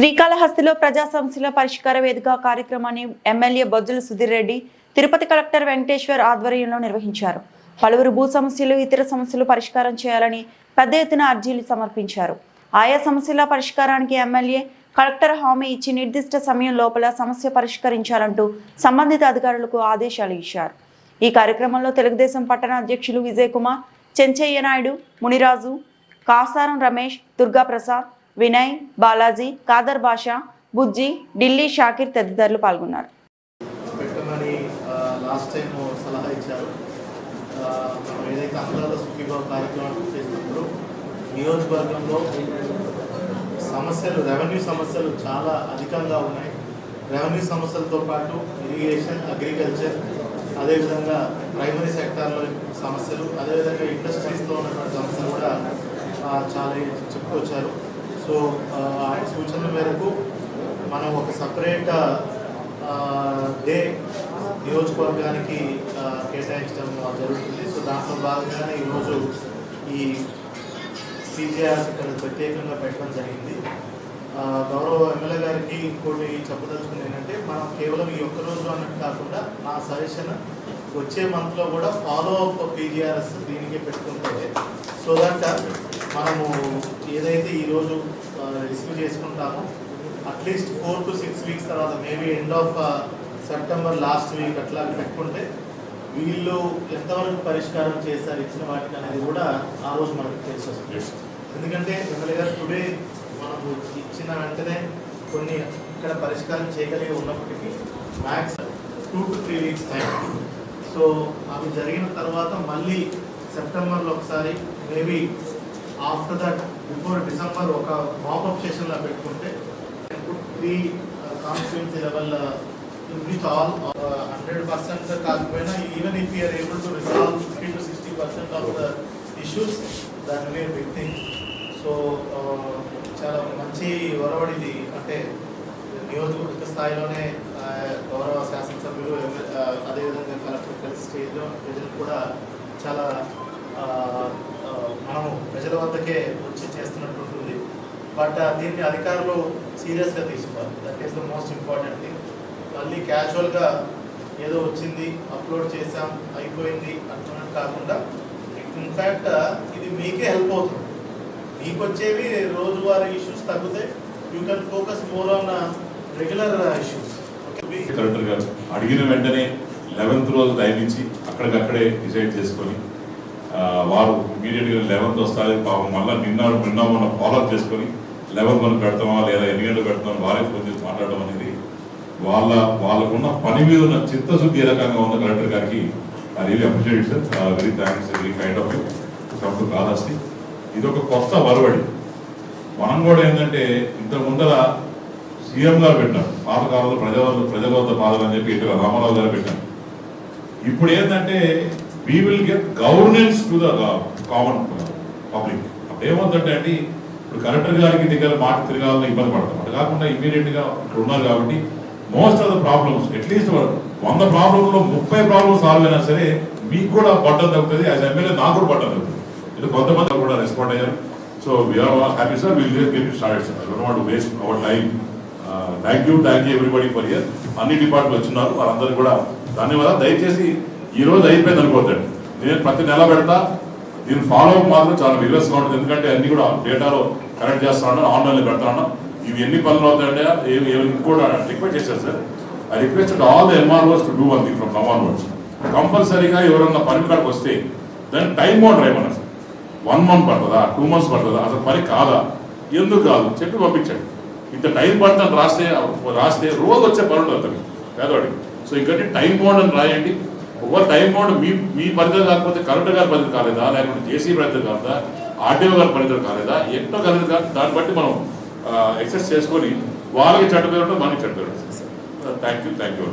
శ్రీకాళహస్తిలో ప్రజా సమస్యల పరిష్కార వేదిక కార్యక్రమాన్ని ఎమ్మెల్యే బొజ్జుల సుధీర్ రెడ్డి తిరుపతి కలెక్టర్ వెంకటేశ్వర్ ఆధ్వర్యంలో నిర్వహించారు. పలువురు భూ సమస్యలు ఇతర సమస్యలు పరిష్కారం చేయాలని పెద్ద ఎత్తున అర్జీలు సమర్పించారు. ఆయా సమస్యల పరిష్కారానికి ఎమ్మెల్యే కలెక్టర్ హామీ ఇచ్చి నిర్దిష్ట సమయం లోపల సమస్య పరిష్కరించాలంటూ సంబంధిత అధికారులకు ఆదేశాలు ఇచ్చారు. ఈ కార్యక్రమంలో తెలుగుదేశం పట్టణ అధ్యక్షులు విజయ్ కుమార్ చెంచయ్య నాయుడు మునిరాజు కాసారం రమేష్ దుర్గా ప్రసాద్ వినయ్ బాలాజీ కాదర్ బాషా బుజ్జి ఢిల్లీ షాకిర్ తదితరులు పాల్గొన్నారు. లాస్ట్ టైం సలహా ఇచ్చారు. మనం ఏదైతే అందరూ సుఖీభావ కార్యక్రమం చేసినప్పుడు నియోజకవర్గంలో సమస్యలు రెవెన్యూ సమస్యలు చాలా అధికంగా ఉన్నాయి. రెవెన్యూ సమస్యలతో పాటు ఇరిగేషన్ అగ్రికల్చర్ అదేవిధంగా ప్రైమరీ సెక్టార్లో సమస్యలు అదేవిధంగా ఇండస్ట్రీస్లో ఉన్నటువంటి సమస్యలు కూడా చాలా చెప్పుకొచ్చారు. సో ఆయన సూచనల మేరకు మనం ఒక సపరేట్ డే నియోజకవర్గానికి కేటాయించడం జరుగుతుంది. సో దాంట్లో భాగంగానే ఈరోజు ఈ పీజీఆర్స్ ఇక్కడ ప్రత్యేకంగా పెట్టడం జరిగింది. గౌరవ ఎమ్మెల్యే గారికి ఇంకోటి చెప్పదలుచుకుంది ఏంటంటే మనం కేవలం ఈ ఒక్క రోజు అన్నట్టు కాకుండా నా సజెషన్ వచ్చే మంత్లో కూడా ఫాలో అప్ పీజీఆర్ఎస్ దీనికే పెట్టుకుంటే సో దట్ మనము ఏదైతే ఈరోజు రిసీవ్ చేసుకుంటామో at least four to six weeks తర్వాత maybe end of September last week అట్లా పెట్టుకుంటే వీళ్ళు ఎంతవరకు పరిష్కారం చేశారు ఇచ్చిన వాటికి అనేది కూడా ఆ రోజు మనకు తెలిసి వస్తుంది. ఎందుకంటే ఎమ్మెల్యే గారు టుడే మనము ఇచ్చిన వెంటనే కొన్ని ఇక్కడ పరిష్కారం చేయగలిగి ఉన్నప్పటికీ max two to three weeks time so అవి జరిగిన తర్వాత మళ్ళీ సెప్టెంబర్లో ఒకసారి maybe after that before December ఒక మాపప్ సెషన్లో పెట్టుకుంటే three constituency level with all hundred percent కాకపోయినా even if you're able to resolve fifty to sixty percent of the issues దాని వే బిగ్ థింగ్ సో చాలా మంచి ఒరవడిది అంటే నియోజకవర్గ స్థాయిలోనే గౌరవ శాసనసభ్యులు అదేవిధంగా కలెక్టర్ కలిసి స్టేజ్లో ప్రజలు కూడా చాలా ప్రజల వద్దకే వచ్చి చేస్తున్నట్టు ఉంటుంది బట్ దీన్ని అధికారులు సీరియస్గా తీసుకోవాలి. That is the most important thing మళ్ళీ క్యాజువల్గా ఏదో వచ్చింది అప్లోడ్ చేసాం అయిపోయింది అంటున్నట్టు కాకుండా ఇన్ఫ్యాక్ట్ ఇది మీకే హెల్ప్ అవుతుంది. మీకు వచ్చేవి రోజువారీ ఇష్యూస్ తగ్గితే you can focus more on regular issues. Collector గారు అడిగిన వెంటనే లెవెన్త్ రోజు టైం ఇచ్చి అక్కడికక్కడే డిసైడ్ చేసుకొని వారు ఇమీడియట్గా లెవెన్త్ వస్తారు పాపం మళ్ళీ నిన్న నిన్న మనం ఫాలోఅప్ చేసుకొని లెవెన్త్ మనం పెడతామా లేదా ఎన్ని గంటలు పెడతామని వారే ఫోన్ చేసి మాట్లాడడం అనేది వాళ్ళ వాళ్ళకున్న పని మీద ఉన్న చిత్తశుద్ధి ఏ రకంగా ఉన్న కలెక్టర్ గారికి I really appreciate sir. Very thanks very kind of you కాదాస్తి ఇది ఒక కొత్త వరవడి. మనం కూడా ఏంటంటే ఇంత ముందర సీఎం గారు పెట్టారు పాతకాలంలో ప్రజల ప్రజల వద్ద పాదలు అని చెప్పి ఇటు రామారావు గారు పెట్టారు. ఇప్పుడు ఏంటంటే we will get governance to the common public అప్పుడు ఏమవుతుందంటే అండి ఇప్పుడు కలెక్టర్ గారికి దగ్గర మాట తిరగాలని ఇబ్బంది పడతాం. అటు కాకుండా ఇమీడియట్గా ఇక్కడ ఉన్నారు కాబట్టి most of the problems at least వంద ప్రాబ్లంలో ముప్పై ప్రాబ్లమ్స్ సాల్వ్ అయినా సరే మీకు కూడా బట్టలు తగ్గుతుంది. యాజ్ ఎమ్మెల్యే నాకు కూడా బట్టలు తగ్గుతుంది. ఇది కొంతమంది కూడా రెస్పాండ్ అయ్యారు. So we are happy sir will get start sir don't want waste our time thank you thank you everybody for year అన్ని డిపార్ట్మెంట్ వచ్చినారు వారందరికీ కూడా ధన్యవాదాలు. దయచేసి ఈ రోజు అయిపోయింది అనుకోతాడు నేను ప్రతి నెల పెడతా. దీని ఫాలో అప్ మాత్రం చాలా రిగ్రెస్ ఉంటుంది. ఎందుకంటే అన్ని కూడా డేటాలో కరెక్ట్ చేస్తాను ఆన్లైన్లో పెడతాను ఇవి ఎన్ని పనులు అవుతాయంటే ఏమి ఏమి కూడా రిక్వెస్ట్ చేశారు sir. I request all the MROs to do one thing from common words కంపల్సరీగా ఎవరన్నా పని కాడికి వస్తే దాని టైం బౌండ్ రాయమన్నారు సార్ వన్ మంత్ పడుతుందా? టూ మంత్స్ పడుతుందా? అసలు పని కాదా? ఎందుకు కాదు? చెప్పి పంపించండి. ఇంత టైం పడుతుంది రాస్తే రాస్తే రోజు వచ్చే పనులు అవుతుంది పేదవాడికి. సో ఇంకంటే టైం బౌండ్ అని రాయండి. ఒకవేళ టైం బౌండ్ మీ మీ పరిధిలో కాకపోతే కలెక్టర్ గారి పరిధి కాలేదా? లేకపోతే జేసీ పరిధి కాలేదా? ఆర్డీఓ గారి పరిధి కాలేదా? ఎన్నో కలిసి కాదు దాన్ని బట్టి మనం ఎక్సెస్ చేసుకొని వాళ్ళకి చెడ్డ పేరు మనకి చెడ్డ పేరు థ్యాంక్ యూ థ్యాంక్ యూ